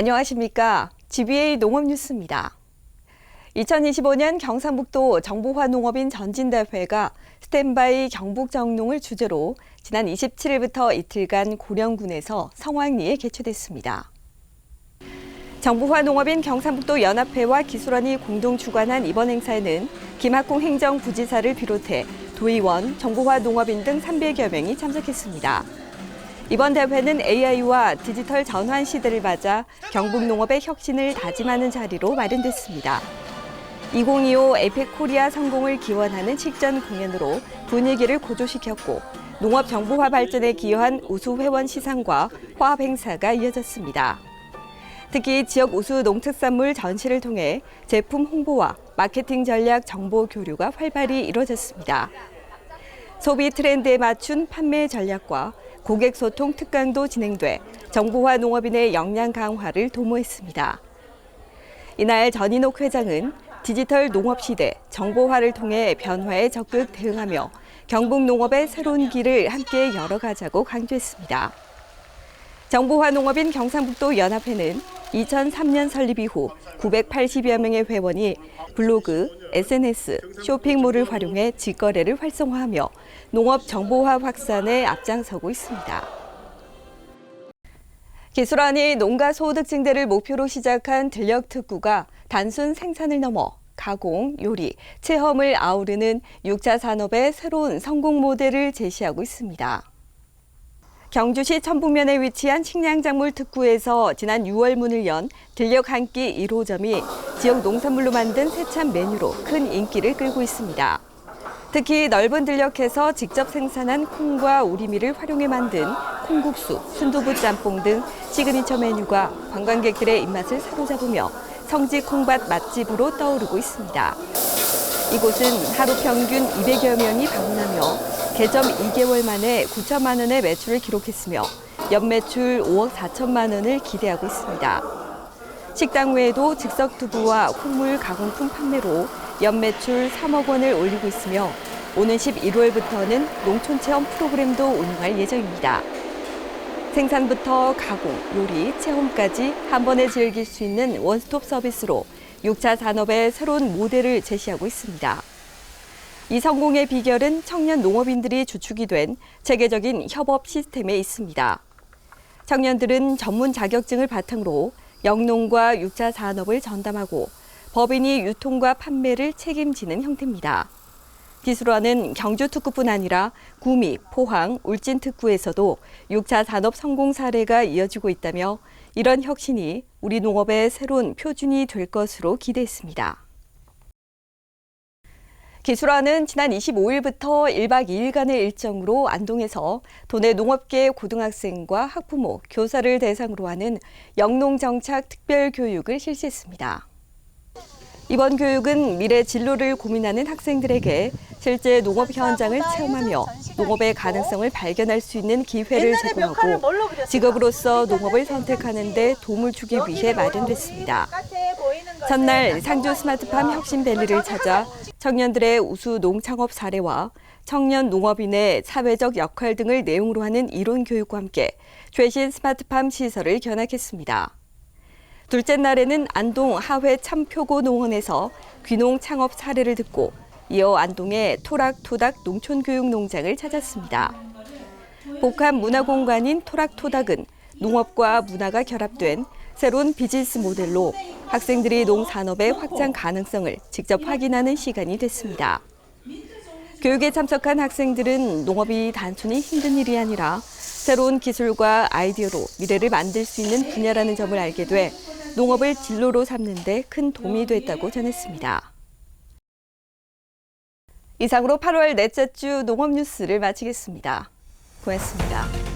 안녕하십니까. GBA 농업뉴스입니다. 2025년 경상북도 정보화 농업인 전진대회가 스탠바이 경북 정농을 주제로 지난 27일부터 이틀간 고령군에서 성황리에 개최됐습니다. 정부화 농업인 경상북도 연합회와 기술원이 공동 주관한 이번 행사에는 김학공 행정부지사를 비롯해 도의원, 정부화 농업인 등 300여 명이 참석했습니다. 이번 대회는 AI와 디지털 전환 시대를 맞아 경북 농업의 혁신을 다짐하는 자리로 마련됐습니다. 2025 에펙 코리아 성공을 기원하는 식전 공연으로 분위기를 고조시켰고 농업 정보화 발전에 기여한 우수 회원 시상과 화합 행사가 이어졌습니다. 특히 지역 우수 농특산물 전시를 통해 제품 홍보와 마케팅 전략 정보 교류가 활발히 이루어졌습니다. 소비 트렌드에 맞춘 판매 전략과 고객 소통 특강도 진행돼 정보화 농업인의 역량 강화를 도모했습니다. 이날 전인옥 회장은 디지털 농업 시대 정보화를 통해 변화에 적극 대응하며 경북 농업의 새로운 길을 함께 열어가자고 강조했습니다. 정보화 농업인 경상북도 연합회는 2003년 설립 이후 980여 명의 회원이 블로그, SNS, 쇼핑몰을 활용해 직거래를 활성화하며 농업 정보화 확산에 앞장서고 있습니다. 기술안이 농가 소득 증대를 목표로 시작한 들력 특구가 단순 생산을 넘어 가공, 요리, 체험을 아우르는 6차 산업의 새로운 성공 모델을 제시하고 있습니다. 경주시 천북면에 위치한 식량작물 특구에서 지난 6월 문을 연 들력 한끼 1호점이 지역 농산물로 만든 세찬 메뉴로 큰 인기를 끌고 있습니다. 특히 넓은 들녘에서 직접 생산한 콩과 우리미를 활용해 만든 콩국수, 순두부 짬뽕 등 시그니처 메뉴가 관광객들의 입맛을 사로잡으며 성지 콩밭 맛집으로 떠오르고 있습니다. 이곳은 하루 평균 200여 명이 방문하며 개점 2개월 만에 9천만 원의 매출을 기록했으며 연매출 5억 4천만 원을 기대하고 있습니다. 식당 외에도 즉석 두부와 콩물 가공품 판매로 연매출 3억 원을 올리고 있으며 오는 11월부터는 농촌 체험 프로그램도 운영할 예정입니다. 생산부터 가공, 요리, 체험까지 한 번에 즐길 수 있는 원스톱 서비스로 6차 산업의 새로운 모델을 제시하고 있습니다. 이 성공의 비결은 청년 농업인들이 주축이 된 체계적인 협업 시스템에 있습니다. 청년들은 전문 자격증을 바탕으로 영농과 6차 산업을 전담하고 법인이 유통과 판매를 책임지는 형태입니다. 기술원은 경주 특구뿐 아니라 구미, 포항, 울진 특구에서도 6차 산업 성공 사례가 이어지고 있다며 이런 혁신이 우리 농업의 새로운 표준이 될 것으로 기대했습니다. 기술원은 지난 25일부터 1박 2일간의 일정으로 안동에서 도내 농업계 고등학생과 학부모, 교사를 대상으로 하는 영농정착 특별교육을 실시했습니다. 이번 교육은 미래 진로를 고민하는 학생들에게 실제 농업 현장을 체험하며 농업의 가능성을 발견할 수 있는 기회를 제공하고 직업으로서 농업을 선택하는 데 도움을 주기 위해 마련됐습니다. 전날 상주 스마트팜 혁신밸리를 찾아 청년들의 우수 농창업 사례와 청년 농업인의 사회적 역할 등을 내용으로 하는 이론 교육과 함께 최신 스마트팜 시설을 견학했습니다. 둘째 날에는 안동 하회 참표고 농원에서 귀농 창업 사례를 듣고 이어 안동의 토락토닥 농촌교육 농장을 찾았습니다. 복합 문화공간인 토락토닥은 농업과 문화가 결합된 새로운 비즈니스 모델로 학생들이 농산업의 확장 가능성을 직접 확인하는 시간이 됐습니다. 교육에 참석한 학생들은 농업이 단순히 힘든 일이 아니라 새로운 기술과 아이디어로 미래를 만들 수 있는 분야라는 점을 알게 돼 농업을 진로로 삼는 데 큰 도움이 됐다고 전했습니다. 이상으로 8월 넷째 주 농업 뉴스를 마치겠습니다. 고맙습니다.